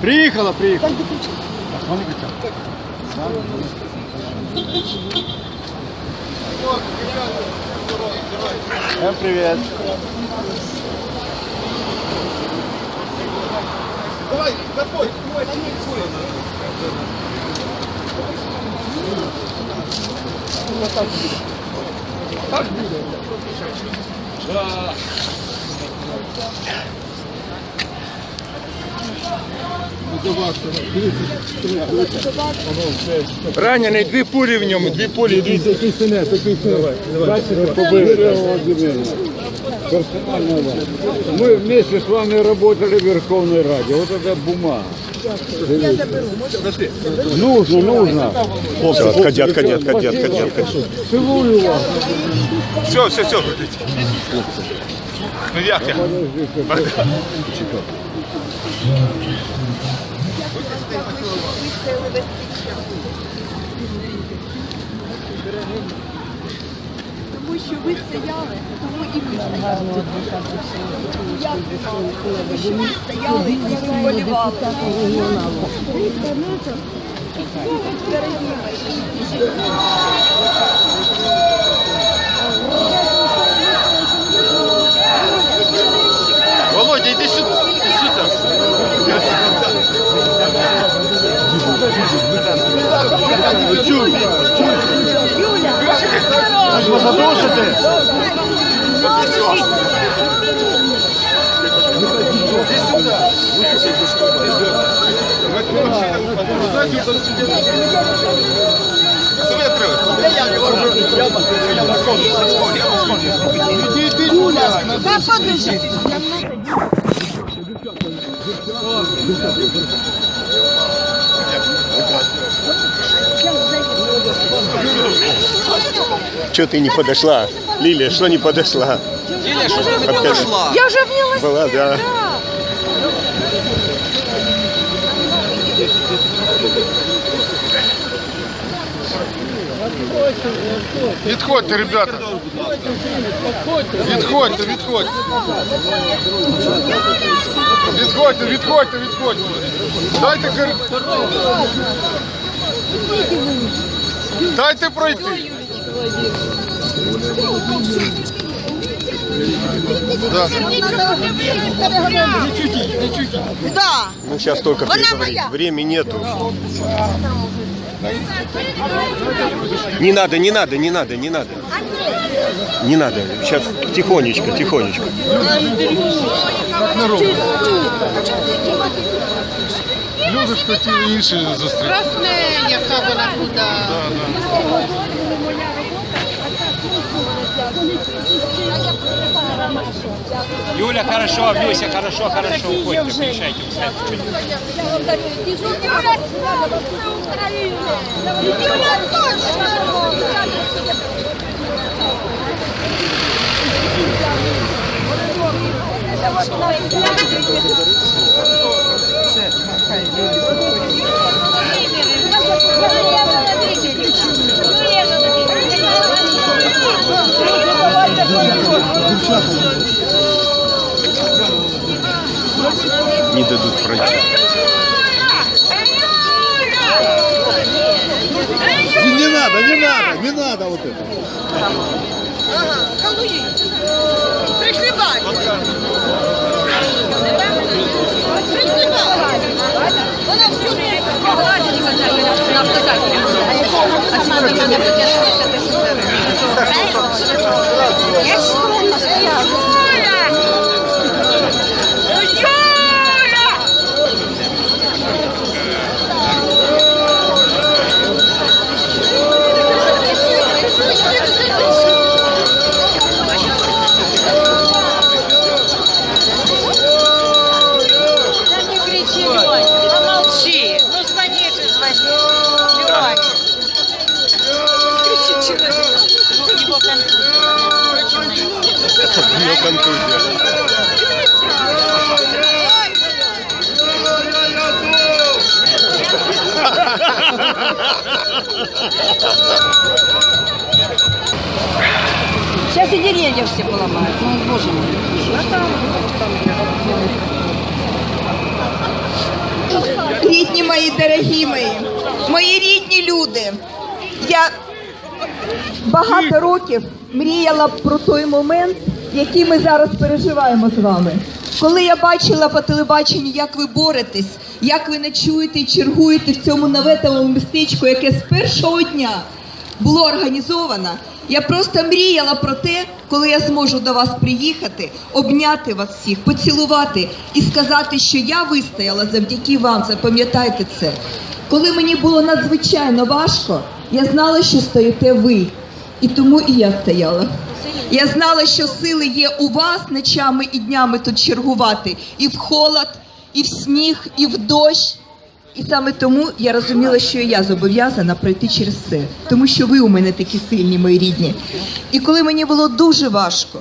Приехала, приехала. Так, он так. Всем привет. Давай, допой, давай, давай. Так будет. Да. Ранений, дві пулі в ньому, дві пулі. Дві... Такий синець, такий синець. Бачите, побили. Мы вместе с вами работали в Верховной Раде. Вот это бумага. Нужно, нужно. Отходи, отходи, отходи, отходи, отходи. Целую вас. Все, все, все. Ну як я? Тому що ви стояли, тому і ми стояли. Я тому що ви стояли і вболівали. Володя, ви задушите? Чего ты не подошла? Лилия, что не подошла? Ліля, що ж ти не подошла? Я вже обнялась. Была, да. Відходьте, ребята. Відходьте, відходьте. Відходьте, відходьте, відходьте. Дайте кор... Дайте пройти. Да. Да. Ну сейчас только моя. Времени нету. Не надо, не надо, не надо, не надо. Не надо. Сейчас тихонечко, тихонечко. Люди ж хотіли інші зустріти. Красне, яка вона худа. Юля, хорошо, Люся, хорошо, хорошо, уходьте, приезжайте, кстати. Не дадут пройти. Не надо, не надо, не надо вот это. Прийшли бачити. Прийшли бачити. Вона всю Я ж скромно стояла. Сейчас и деревья все поломают. Ну, боже мой. рідні мої, дорогі мої, мої рідні люди. Я багато років мріяла про той момент, який ми зараз переживаємо з вами. Коли я бачила по телебаченню, як ви боретесь, як ви ночуєте і чергуєте в цьому наветовому містечку, яке з першого дня було організовано, я просто мріяла про те, коли я зможу до вас приїхати, обняти вас всіх, поцілувати і сказати, що я вистояла завдяки вам. Запам'ятайте це. Коли мені було надзвичайно важко, я знала, що стоїте ви. І тому і я стояла. Я знала, що сили є у вас ночами і днями тут чергувати і в холод, і в сніг, і в дощ. І саме тому я розуміла, що я зобов'язана пройти через це, тому що ви у мене такі сильні, мої рідні. І коли мені було дуже важко,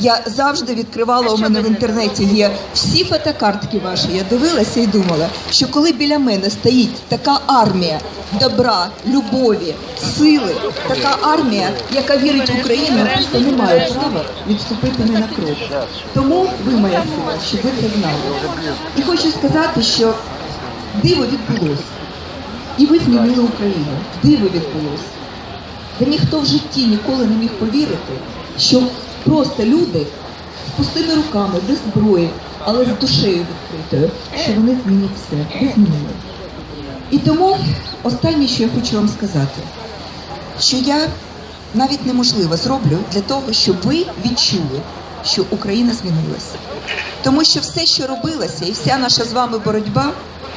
я завжди відкривала у мене в інтернеті є всі фотокартки ваші. Я дивилася і думала, що коли біля мене стоїть така армія добра, любові, сили, така армія, яка вірить в Україну, просто не маю права відступити не на крок. Тому ви моя сила, щоб ви це знали. І хочу сказати, що диво відбулося. І ви змінили Україну. Диво відбулося. Та ніхто в житті ніколи не міг повірити, що просто люди з пустими руками, без зброї, але з душею відкритою, що вони змінять все. Ви змінили. І тому останнє, що я хочу вам сказати, що я навіть неможливо зроблю для того, щоб ви відчули, що Україна змінилася. Тому що все, що робилося, і вся наша з вами боротьба,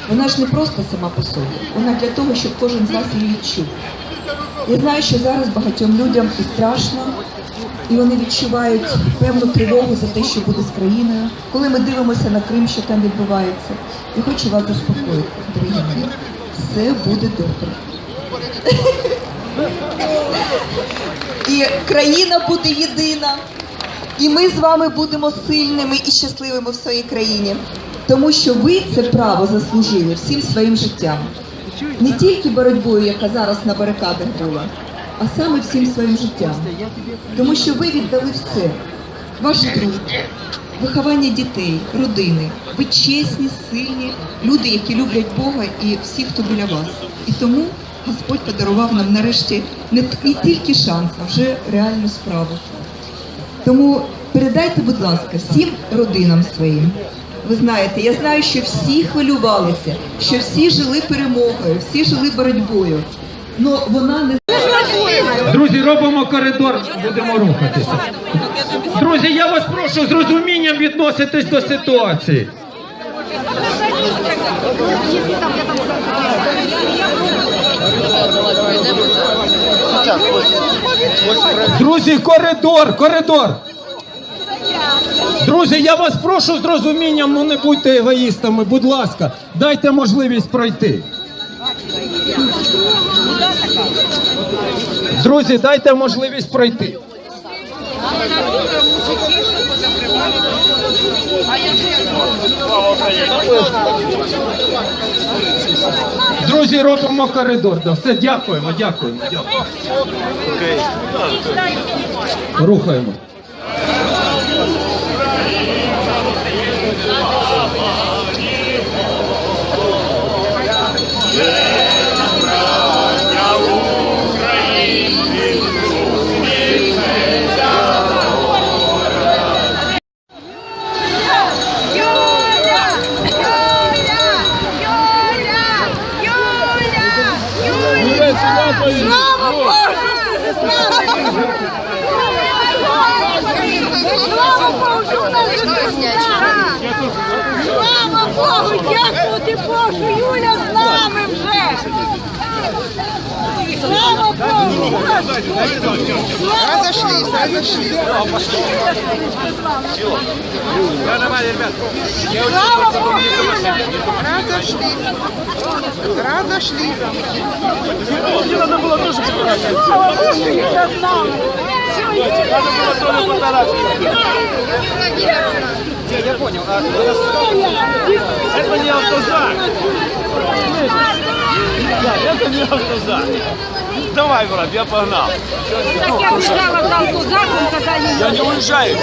вона ж не просто сама по собі, вона для того, щоб кожен з вас її відчув. Я знаю, що зараз багатьом людям і страшно, і вони відчувають певну тривогу за те, що буде з країною. Коли ми дивимося на Крим, що там відбувається, я хочу вас заспокоїти, дорогі мої. Все буде добре. І країна буде єдина. І ми з вами будемо сильними і щасливими в своїй країні, тому що ви це право заслужили всім своїм життям. Не тільки боротьбою, яка зараз на барикадах була, а саме всім своїм життям. Тому що ви віддали все. Ваш труд, виховання дітей, родини. Ви чесні, сильні люди, які люблять Бога і всі, хто біля вас. І тому Господь подарував нам нарешті не, не тільки шанс, а вже реальну справу. Тому передайте, будь ласка, всім родинам своїм. Ви знаєте, я знаю, що всі хвилювалися, що всі жили перемогою, всі жили боротьбою. Ну вона не Друзі, робимо коридор, будемо рухатися. Друзі, я вас прошу з розумінням відноситись до ситуації. Друзі, коридор, коридор. Друзі, я вас прошу з розумінням, ну не будьте егоїстами, будь ласка, дайте можливість пройти. Друзі, дайте можливість пройти. Друзі, робимо коридор. Да, все, дякуємо, дякуємо, дякуємо. Рухаємо. Богу, Юля з нами вже. Слава Богу. Разошлись, разошлись. Слава Богу, Юля. Разошлись. Разошлись. Слава Богу, Юля з нами. Это не автозак. Да, это не автозак. Давай, брат, я погнал. Так я уезжала в автозаком, когда не Я не уезжаю.